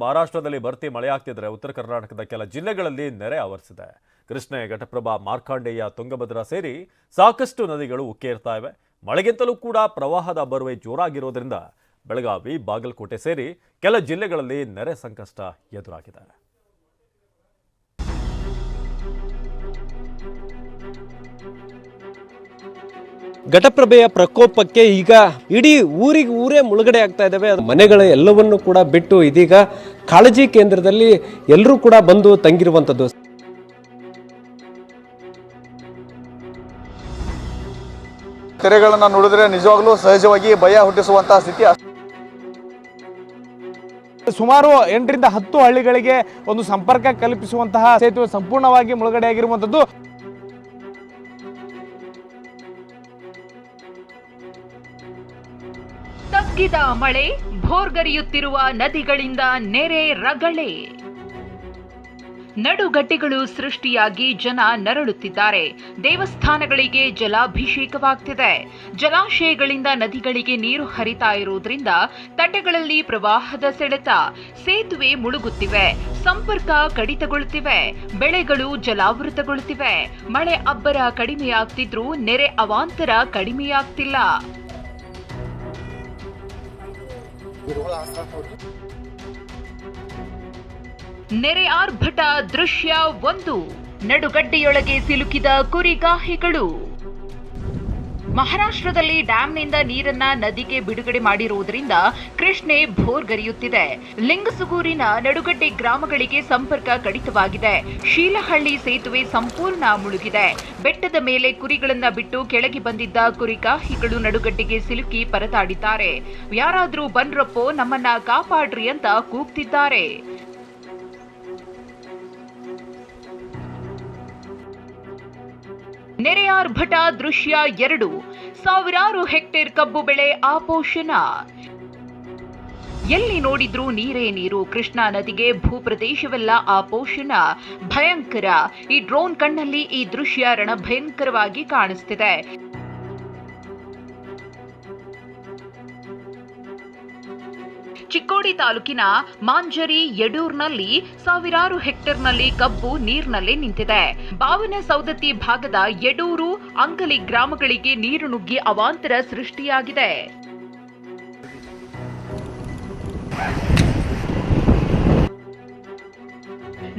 ಮಹಾರಾಷ್ಟ್ರದಲ್ಲಿ ಭರ್ತಿ ಮಳೆಯಾಗ್ತಿದ್ರೆ ಉತ್ತರ ಕರ್ನಾಟಕದ ಕೆಲ ಜಿಲ್ಲೆಗಳಲ್ಲಿ ನೆರೆ ಆವರಿಸಿದೆ. ಕೃಷ್ಣೆ ಘಟಪ್ರಭಾ ಮಾರ್ಕಾಂಡೇಯ ತುಂಗಭದ್ರಾ ಸೇರಿ ಸಾಕಷ್ಟು ನದಿಗಳು ಉಕ್ಕೇರ್ತಾ ಇವೆ. ಮಳೆಗಿಂತಲೂ ಕೂಡ ಪ್ರವಾಹದ ಬರುವೆ ಜೋರಾಗಿರೋದ್ರಿಂದ ಬೆಳಗಾವಿ, ಬಾಗಲಕೋಟೆ ಸೇರಿ ಕೆಲ ಜಿಲ್ಲೆಗಳಲ್ಲಿ ನೆರೆ ಸಂಕಷ್ಟ ಎದುರಾಗಿದೆ. ಘಟಪ್ರಭೆಯ ಪ್ರಕೋಪಕ್ಕೆ ಈಗ ಇಡೀ ಊರಿಗೆ ಊರೇ ಮುಳುಗಡೆ ಆಗ್ತಾ ಇದ್ದಾವೆ. ಅದು ಮನೆಗಳ ಎಲ್ಲವನ್ನು ಕೂಡ ಬಿಟ್ಟು ಇದೀಗ ಕಾಳಜಿ ಕೇಂದ್ರದಲ್ಲಿ ಎಲ್ಲರೂ ಕೂಡ ಬಂದು ತಂಗಿರುವಂಥದ್ದು. ಕೆರೆಗಳನ್ನು ನೋಡಿದ್ರೆ ನಿಜವಾಗ್ಲೂ ಸಹಜವಾಗಿ ಭಯ ಹುಟ್ಟಿಸುವಂತಹ ಸ್ಥಿತಿ ಸುಮಾರು ಎಂಟರಿಂದ ಹತ್ತು ಹಳ್ಳಿಗಳಿಗೆ ಒಂದು ಸಂಪರ್ಕ ಕಲ್ಪಿಸುವಂತಹ ಸೇತುವೆ ಸಂಪೂರ್ಣವಾಗಿ ಮುಳುಗಡೆಯಾಗಿರುವಂಥದ್ದು. ತಗ್ಗಿದ ಮಳೆ, ಭೋರ್ಗರಿಯುತ್ತಿರುವ ನದಿಗಳಿಂದ ನೆರೆ ರಗಳೆ. ನಡುಗಡ್ಡೆಗಳು ಸೃಷ್ಟಿಯಾಗಿ ಜನ ನರಳುತ್ತಿದ್ದಾರೆ. ದೇವಸ್ಥಾನಗಳಿಗೆ ಜಲಾಭಿಷೇಕವಾಗ್ತಿದೆ. ಜಲಾಶಯಗಳಿಂದ ನದಿಗಳಿಗೆ ನೀರು ಹರಿತಾ ಇರುವುದರಿಂದ ತಟಗಳಲ್ಲಿ ಪ್ರವಾಹದ ಸೆಳೆತ. ಸೇತುವೆ ಮುಳುಗುತ್ತಿವೆ. ಸಂಪರ್ಕ ಕಡಿತಗೊಳ್ಳುತ್ತಿವೆ. ಬೆಳೆಗಳು ಜಲಾವೃತಗೊಳ್ಳುತ್ತಿವೆ. ಮಳೆ ಅಬ್ಬರ ಕಡಿಮೆಯಾಗ್ತಿದ್ರೂ ನೆರೆ ಅವಾಂತರ ಕಡಿಮೆಯಾಗ್ತಿಲ್ಲ. ನೆರೆ ಆರ್ಭಟ ದೃಶ್ಯ ಒಂದು. ನಡುಗಡ್ಡೆಯೊಳಗೆ ಸಿಲುಕಿದ ಕುರಿಗಾಹಿಗಳು. ಮಹಾರಾಷ್ಟ್ರದಲ್ಲಿ ಡ್ಯಾಂನಿಂದ ನೀರನ್ನ ನದಿಗೆ ಬಿಡುಗಡೆ ಮಾಡಿರುವುದರಿಂದ ಕೃಷ್ಣೆ ಭೋರ್ಗರಿಯುತ್ತಿದೆ ಲಿಂಗಸುಗೂರಿನ ನಡುಗಡ್ಡೆ ಗ್ರಾಮಗಳಿಗೆ ಸಂಪರ್ಕ ಕಡಿತವಾಗಿದೆ. ಶೀಲಹಳ್ಳಿ ಸೇತುವೆ ಸಂಪೂರ್ಣ ಮುಳುಗಿದೆ. ಬೆಟ್ಟದ ಮೇಲೆ ಕುರಿಗಳನ್ನ ಬಿಟ್ಟು ಕೆಳಗೆ ಬಂದಿದ್ದ ಕುರಿಗಾಹಿಗಳು ನಡುಗಡ್ಡೆಗೆ ಸಿಲುಕಿ ಪರದಾಡಿದ್ದಾರೆ. ಯಾರಾದರೂ ಬನ್ರಪ್ಪೋ ನಮ್ಮನ್ನ ಕಾಪಾಡ್ರಿ ಅಂತ ಕೂಗ್ತಿದ್ದಾರೆ. ನೆರೆಯಾರ್ಭಟ ದೃಶ್ಯ ಎರಡು. ಸಾವಿರಾರು ಹೆಕ್ಟೇರ್ ಕಬ್ಬು ಬೆಳೆ ಆಪೋಷಣ. ಎಲ್ಲಿ ನೋಡಿದ್ರೂ ನೀರೇ ನೀರು, ಕೃಷ್ಣಾ ನದಿಗೆ ಭೂಪ್ರದೇಶವೆಲ್ಲ ಆಪೋಷಣ. ಭಯಂಕರ. ಈ ಡ್ರೋನ್ ಕಣ್ಣಲ್ಲಿ ಈ ದೃಶ್ಯ ರಣಭಯಂಕರವಾಗಿ ಕಾಣಿಸ್ತಿದೆ. ಚಿಕ್ಕೋಡಿ ತಾಲೂಕಿನ ಮಾಂಜರಿ ಯಡೂರ್ನಲ್ಲಿ ಸಾವಿರಾರು ಹೆಕ್ಟೇರ್ನಲ್ಲಿ ಕಬ್ಬು ನೀರಿನಲ್ಲಿ ನಿಂತಿದೆ. ಬಾವನ ಸೌದತ್ತಿ ಭಾಗದ ಯಡೂರು ಅಂಕಲಿ ಗ್ರಾಮಗಳಿಗೆ ನೀರು ನುಗ್ಗಿ ಅವಾಂತರ ಸೃಷ್ಟಿಯಾಗಿದೆ.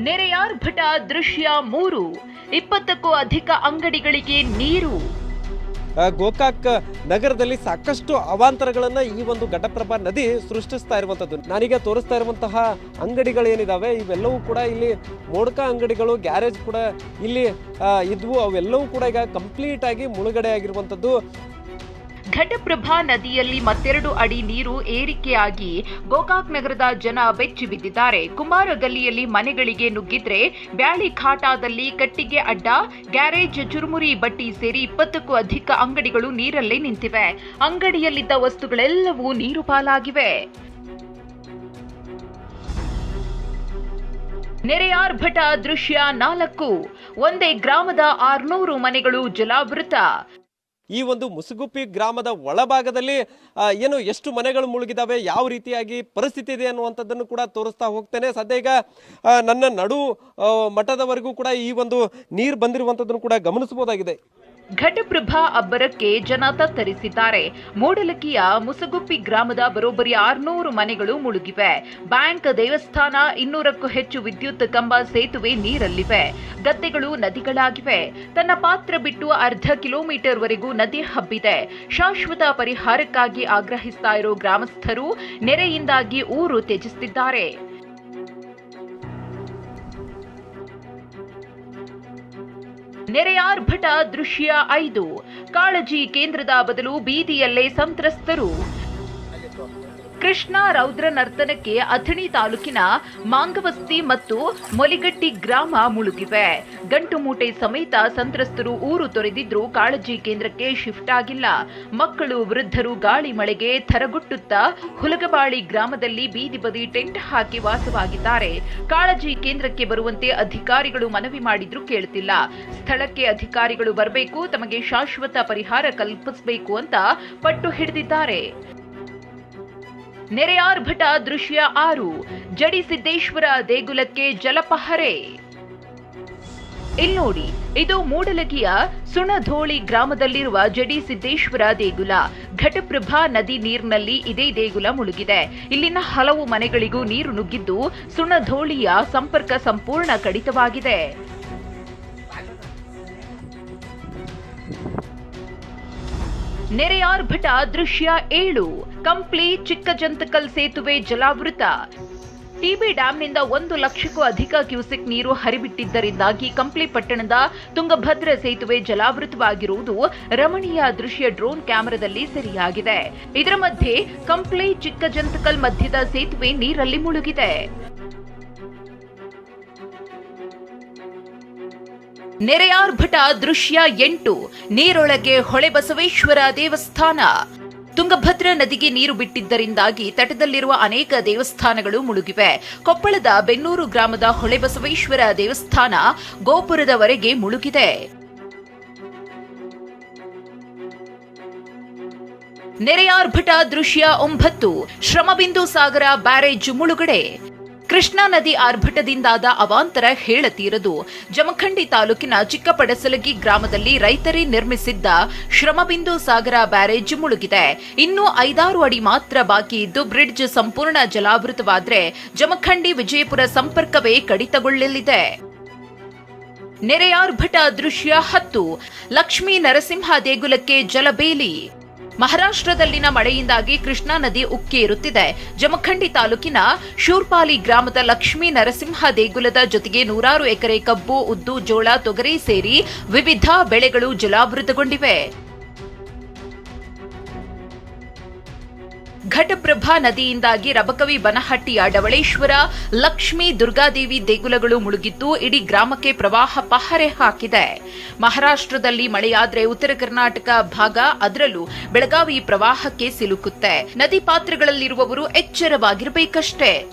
ನೆರೆಯಾರ್ಭಟ ದೃಶ್ಯ ಮೂರು. ಇಪ್ಪತ್ತಕ್ಕೂ ಅಧಿಕ ಅಂಗಡಿಗಳಿಗೆ ನೀರು. ಗೋಕಾಕ್ ನಗರದಲ್ಲಿ ಸಾಕಷ್ಟು ಅವಾಂತರಗಳನ್ನ ಈ ಒಂದು ಘಟಪ್ರಭಾ ನದಿ ಸೃಷ್ಟಿಸ್ತಾ ಇರುವಂಥದ್ದು ನನಗೆ ತೋರಿಸ್ತಾ ಇರುವಂತಹ ಅಂಗಡಿಗಳೇನಿದಾವೆ, ಇವೆಲ್ಲವೂ ಕೂಡ ಇಲ್ಲಿ ಮೋಡಕ ಅಂಗಡಿಗಳು, ಗ್ಯಾರೇಜ್ ಕೂಡ ಇಲ್ಲಿ ಇದ್ವು. ಅವೆಲ್ಲವೂ ಕೂಡ ಈಗ ಕಂಪ್ಲೀಟ್ ಆಗಿ ಮುಳುಗಡೆ ಆಗಿರುವಂಥದ್ದು ಘಟಪ್ರಭಾ ನದಿಯಲ್ಲಿ ಮತ್ತೆರಡು ಅಡಿ ನೀರು ಏರಿಕೆಯಾಗಿ ಗೋಕಾಕ್ ನಗರದ ಜನ ಬೆಚ್ಚಿ ಬಿದ್ದಿದ್ದಾರೆ. ಕುಮಾರ ಗಲ್ಲಿಯಲ್ಲಿ ಮನೆಗಳಿಗೆ ನುಗ್ಗಿದ್ರೆ ಬ್ಯಾಳಿ ಖಾಟಾದಲ್ಲಿ ಕಟ್ಟಿಗೆ ಅಡ್ಡ, ಗ್ಯಾರೇಜ್ ಚುರುಮುರಿ ಬಟ್ಟಿ ಸೇರಿ ಇಪ್ಪತ್ತಕ್ಕೂ ಅಧಿಕ ಅಂಗಡಿಗಳು ನೀರಲ್ಲೇ ನಿಂತಿವೆ. ಅಂಗಡಿಯಲ್ಲಿದ್ದ ವಸ್ತುಗಳೆಲ್ಲವೂ ನೀರು ಪಾಲಾಗಿವೆ. ನೆರೆಯಾರ್ಭಟ ದೃಶ್ಯ ನಾಲ್ಕು. ಒಂದೇ ಗ್ರಾಮದ ಆರ್ನೂರು ಮನೆಗಳು ಜಲಾವೃತ. ಈ ಒಂದು ಮುಸುಗುಪ್ಪಿ ಗ್ರಾಮದ ಒಳಭಾಗದಲ್ಲಿ ಏನು ಎಷ್ಟು ಮನೆಗಳು ಮುಳುಗಿದಾವೆ, ಯಾವ ರೀತಿಯಾಗಿ ಪರಿಸ್ಥಿತಿ ಇದೆ ಅನ್ನುವಂಥದ್ದನ್ನು ಕೂಡ ತೋರಿಸ್ತಾ ಹೋಗ್ತೇನೆ. ಸದ್ಯ ಈಗ ನನ್ನ ನಡು ಮಠದವರೆಗೂ ಕೂಡ ಈ ಒಂದು ನೀರು ಬಂದಿರುವಂಥದ್ದನ್ನು ಕೂಡ ಗಮನಿಸಬಹುದಾಗಿದೆ. ಘಟಪ್ರಭಾ ಅಬ್ಬರಕ್ಕೆ ಜನ ತತ್ತರಿಸಿದ್ದಾರೆ. ಮೂಡಲಕಿಯ ಮುಸಗುಪ್ಪಿ ಗ್ರಾಮದ ಬರೋಬ್ಬರಿ ಆರ್ನೂರು ಮನೆಗಳು ಮುಳುಗಿವೆ. ಬ್ಯಾಂಕ್ ದೇವಸ್ಥಾನ ಇನ್ನೂರಕ್ಕೂ ಹೆಚ್ಚು ವಿದ್ಯುತ್ ಕಂಬ ಸೇತುವೆ ನೀರಲ್ಲಿವೆ. ಗದ್ದೆಗಳು ನದಿಗಳಾಗಿವೆ. ತನ್ನ ಪಾತ್ರ ಬಿಟ್ಟು ಅರ್ಧ ಕಿಲೋಮೀಟರ್ ವರೆಗೂ ನದಿ ಹಬ್ಬಿದೆ. ಶಾಶ್ವತ ಪರಿಹಾರಕ್ಕಾಗಿ ಆಗ್ರಹಿಸ್ತಾ ಇರೋ ಗ್ರಾಮಸ್ಥರು ನೆರೆಯಿಂದಾಗಿ ಊರು ತ್ಯಜಿಸುತ್ತಿದ್ದಾರೆ ನೆರೆಯಾರ್ಭಟ ದೃಶ್ಯ ಐದು. ಕಾಳಜಿ ಕೇಂದ್ರದ ಬದಲು ಬೀದಿಯಲ್ಲೇ ಸಂತ್ರಸ್ತರು. ಕೃಷ್ಣ ರೌದ್ರ ನರ್ತನಕ್ಕೆ ಅಥಣಿ ತಾಲೂಕಿನ ಮಾಂಗವಸ್ತಿ ಮತ್ತು ಮೊಲಿಗಟ್ಟಿ ಗ್ರಾಮ ಮುಳುಗಿವೆ. ಗಂಟು ಮೂಟೆ ಸಮೇತ ಸಂತ್ರಸ್ತರು ಊರು ತೊರೆದಿದ್ರೂ ಕಾಳಜಿ ಕೇಂದ್ರಕ್ಕೆ ಶಿಫ್ಟ್ ಆಗಿಲ್ಲ. ಮಕ್ಕಳು ವೃದ್ಧರು ಗಾಳಿ ಮಳೆಗೆ ಥರಗುಟ್ಟುತ್ತಾ ಹುಲಗಬಾಳಿ ಗ್ರಾಮದಲ್ಲಿ ಬೀದಿ ಬದಿ ಟೆಂಟ್ ಹಾಕಿ ವಾಸವಾಗಿದ್ದಾರೆ. ಕಾಳಜಿ ಕೇಂದ್ರಕ್ಕೆ ಬರುವಂತೆ ಅಧಿಕಾರಿಗಳು ಮನವಿ ಮಾಡಿದ್ರೂ ಕೇಳುತ್ತಿಲ್ಲ. ಸ್ಥಳಕ್ಕೆ ಅಧಿಕಾರಿಗಳು ಬರಬೇಕು, ತಮಗೆ ಶಾಶ್ವತ ಪರಿಹಾರ ಕಲ್ಪಿಸಬೇಕು ಅಂತ ಪಟ್ಟು ಹಿಡಿದಿದ್ದಾರೆ. ನೆರೆಯಾರ್ಭಟ ದೃಶ್ಯ ಆರು. ಜಡಿಸಿದ್ದೇಶ್ವರ ದೇಗುಲಕ್ಕೆ ಜಲಪಹರೆ. ಇಲ್ನೋಡಿ ಇದು ಮೂಡಲಗಿಯ ಸುಣಧೋಳಿ ಗ್ರಾಮದಲ್ಲಿರುವ ಜಡಿ ಸಿದ್ದೇಶ್ವರ ದೇಗುಲ. ಘಟಪ್ರಭಾ ನದಿ ನೀರಿನಲ್ಲಿ ಇದೇ ದೇಗುಲ ಮುಳುಗಿದೆ. ಇಲ್ಲಿನ ಹಲವು ಮನೆಗಳಿಗೂ ನೀರು ನುಗ್ಗಿದ್ದು ಸುಣಧೋಳಿಯ ಸಂಪರ್ಕ ಸಂಪೂರ್ಣ ಕಡಿತವಾಗಿದೆ. ನೆರೆಯಾರ್ಭಟ ದೃಶ್ಯ ಏಳು. ಕಂಪ್ಲಿ ಚಿಕ್ಕಜಂತಕಲ್ ಸೇತುವೆ ಜಲಾವೃತ. ಟಿಬಿ ಡ್ಯಾಂನಿಂದ ಒಂದು ಲಕ್ಷಕ್ಕೂ ಅಧಿಕ ಕ್ಯೂಸಿಕ್ ನೀರು ಹರಿಬಿಟ್ಟಿದ್ದರಿಂದಾಗಿ ಕಂಪ್ಲಿ ಪಟ್ಟಣದ ತುಂಗಭದ್ರ ಸೇತುವೆ ಜಲಾವೃತವಾಗಿರುವುದು ರಮಣೀಯ ದೃಶ್ಯ ಡ್ರೋನ್ ಕ್ಯಾಮೆರಾದಲ್ಲಿ ಸೆರೆಯಾಗಿದೆ. ಇದರ ಮಧ್ಯೆ ಕಂಪ್ಲಿ ಚಿಕ್ಕಜಂತಕಲ್ ಮಧ್ಯದ ಸೇತುವೆ ನೀರಲ್ಲಿ ಮುಳುಗಿದೆ. ನೆರೆಯಾರ್ಭಟ ದೃಶ್ಯ ಎಂಟು. ನೀರೊಳಗೆ ಹೊಳೆಬಸವೇಶ್ವರ ದೇವಸ್ಥಾನ. ತುಂಗಭದ್ರ ನದಿಗೆ ನೀರು ಬಿಟ್ಟಿದ್ದರಿಂದಾಗಿ ತಟದಲ್ಲಿರುವ ಅನೇಕ ದೇವಸ್ಥಾನಗಳು ಮುಳುಗಿವೆ. ಕೊಪ್ಪಳದ ಬೆನ್ನೂರು ಗ್ರಾಮದ ಹೊಳೆಬಸವೇಶ್ವರ ದೇವಸ್ಥಾನ ಗೋಪುರದವರೆಗೆ ಮುಳುಗಿದೆ. ನೆರೆಯಾರ್ಭಟ ದೃಶ್ಯ ಒಂಬತ್ತು. ಶ್ರಮಬಿಂದು ಸಾಗರ ಬ್ಯಾರೇಜ್ ಮುಳುಗಡೆ. ಕೃಷ್ಣಾ ನದಿ ಆರ್ಭಟದಿಂದಾದ ಅವಾಂತರ ಹೇಳತೀರದು ಜಮಖಂಡಿ ತಾಲೂಕಿನ ಚಿಕ್ಕಪಡಸಲಗಿ ಗ್ರಾಮದಲ್ಲಿ ರೈತರೇ ನಿರ್ಮಿಸಿದ್ದ ಶ್ರಮಬಿಂದು ಸಾಗರ ಬ್ಯಾರೇಜ್ ಮುಳುಗಿದೆ. ಇನ್ನೂ ಐದಾರು ಅಡಿ ಮಾತ್ರ ಬಾಕಿ ಇದ್ದು ಬ್ರಿಡ್ಜ್ ಸಂಪೂರ್ಣ ಜಲಾವೃತವಾದರೆ ಜಮಖಂಡಿ ವಿಜಯಪುರ ಸಂಪರ್ಕವೇ ಕಡಿತಗೊಳ್ಳಲಿದೆ. ನೆರೆಯಾರ್ಭಟ ದೃಶ್ಯ ಹತ್ತು. ಲಕ್ಷ್ಮೀ ನರಸಿಂಹ ದೇಗುಲಕ್ಕೆ ಜಲಬೇಲಿ. ಮಹಾರಾಷ್ಟ್ರದಲ್ಲಿನ ಮಳೆಯಿಂದಾಗಿ ಕೃಷ್ಣಾ ನದಿ ಉಕ್ಕೇರುತ್ತಿದೆ ಜಮಖಂಡಿ ತಾಲೂಕಿನ ಶೂರ್ಪಾಲಿ ಗ್ರಾಮದ ಲಕ್ಷ್ಮೀ ನರಸಿಂಹ ದೇಗುಲದ ಜೊತೆಗೆ ನೂರಾರು ಎಕರೆ ಕಬ್ಬು, ಉದ್ದು, ಜೋಳ, ತೊಗರಿ ಸೇರಿ ವಿವಿಧ ಬೆಳೆಗಳು ಜಲಾವೃತಗೊಂಡಿವೆ. ಘಟಪ್ರಭಾ ನದಿಯಿಂದಾಗಿ ರಬಕವಿ ಬನಹಟ್ಟಿಯ ಡವಳೇಶ್ವರ, ಲಕ್ಷ್ಮೀ, ದುರ್ಗಾದೇವಿ ದೇಗುಲಗಳು ಮುಳುಗಿದ್ದು ಇಡೀ ಗ್ರಾಮಕ್ಕೆ ಪ್ರವಾಹ ಪಹರೆ ಹಾಕಿದೆ. ಮಹಾರಾಷ್ಟ್ರದಲ್ಲಿ ಮಳೆಯಾದ್ರೆ ಉತ್ತರ ಕರ್ನಾಟಕ ಭಾಗ ಅದರಲ್ಲೂ ಬೆಳಗಾವಿ ಪ್ರವಾಹಕ್ಕೆ ಸಿಲುಕುತ್ತೆ. ನದಿ ಪಾತ್ರಗಳಲ್ಲಿರುವವರು ಎಚ್ಚರವಾಗಿರಬೇಕಷ್ಟೇ.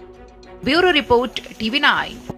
Bureau report TV nine.